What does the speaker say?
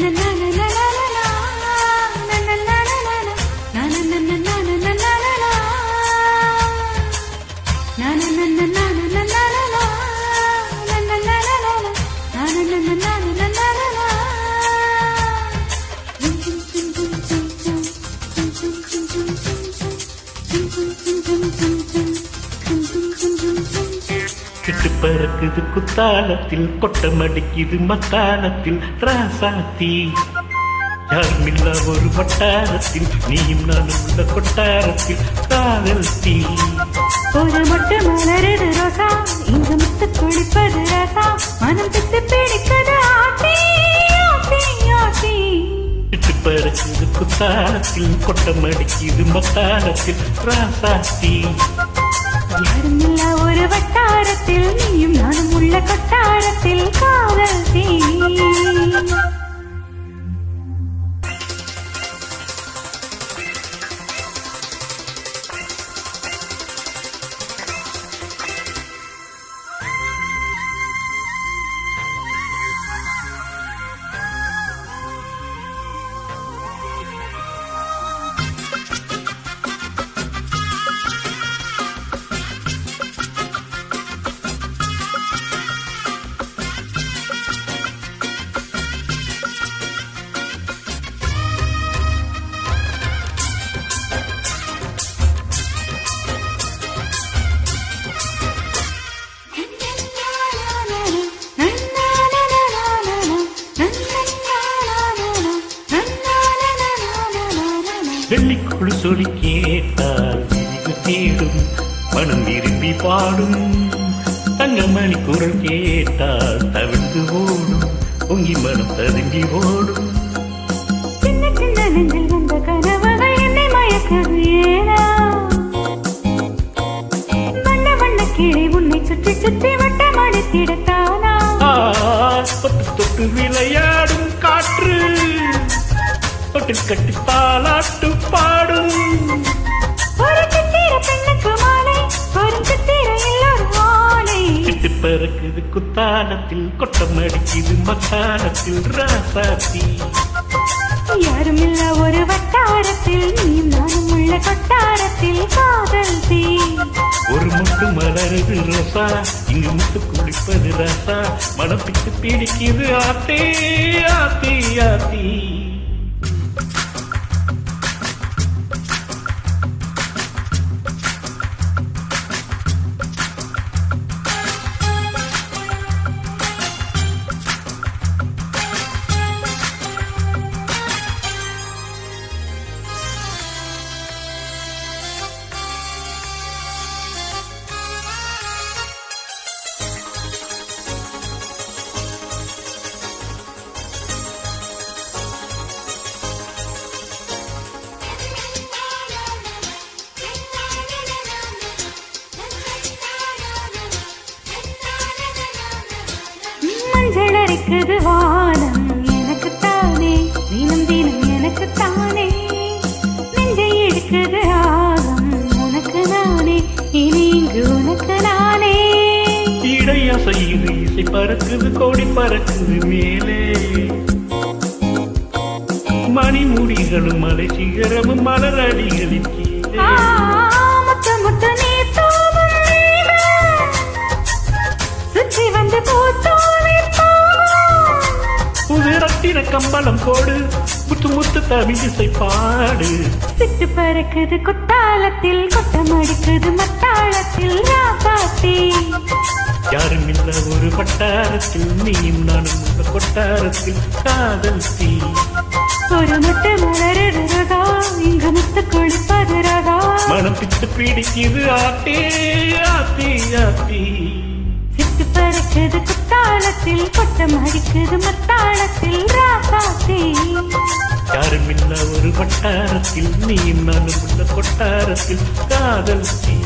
na na na பறக்குது குத்தாலத்தில் கொட்டம் அடிக்குது மத்தாலத்தில் ராசாத்தி. யாருமில்ல ஒரு வட்டாரத்தில் நீயும் நானும் உள்ள கொட்டாரத்தில் காதல் தீ ஒரு மொட்டு மலருது ரோசா இங்கு முத்து குளிப்பது ரசா மனம் பித்து பிடிப்பது பறக்குது குத்தாலத்தில் கொட்டம் அடிக்குது மத்தாலத்தில் ராசாத்தி. யாரும் இல்ல நீயும் நானும் உள்ள கொட்டாரத்தில் காதல் தீ சொல்லி கேட்டால் விரிவு தேடும் மனம் விரும்பி பாடும். தங்கமணி குரல் கேட்டால் தவிர்த்து ஓடும் பொங்கி மனம் ததுங்கி ஓடும். சின்ன சின்ன நெஞ்சில் வந்த கனவுகள் என்னை மயக்குது ஏனா வண்ண வண்ண கிளி உன்னை சுற்றி சுற்றி தொட்டு தொட்டு விளையாடும் காற்று. தொட்டு கட்டி தாலாட்டு குத்தாலத்தில் கொட்டம் அடிக்குது மத்தாலத்தில் ராசாத்தி. யாரும் இல்ல ஒரு வட்டாரத்தில் நீயும் நானும் உள்ள கொட்டாரத்தில் காதல் தீ. ஒரு முட்டு மலருது ரோசா இங்கு முட்டு குளிப்பது ரசா. மனம் பித்து பிடிக்குது ஆத்தே ஆத்தி ஆத்தி. இடையா செய்யுது இசை பறக்குது கோடி பறக்குது மேலே மணிமுடிகளும் மலை சிகரமும் மலர் அடிகளின் கீழே ஆ, முத்து முத்து நீ தூவும் மேகம். சுற்றி வந்து பூத்தூவி போகும். புது ரத்தின கம்பளம் போடு முத்து முத்து தமிழிசை பாடு சிட்டு பறக்குது குத்தாலத்தில் கொட்டம் அடிக்குது மத்தாளத்தில் ராசாத்தி யாரும் இல்ல ஒரு வட்டாரத்தில் நீயும் நானும் இந்த கொட்டாரத்தில் காதல் தீ ஒரு முட்டு மலருது ரகா இங்கு முத்து குளிப்பது ரகா. மனம் பித்து பிடிக்குது ஆத்தே ஆத்தி ஆத்தி. சிட்டு பறக்குது குத்தாலத்தில் கொட்டம் அடிக்குது மத்தாளத்தில் ராசாத்தி. யாரும் இல்ல ஒரு வட்டாரத்தில் நீயும் நானும் இந்த கொட்டாரத்தில் காதல் தீ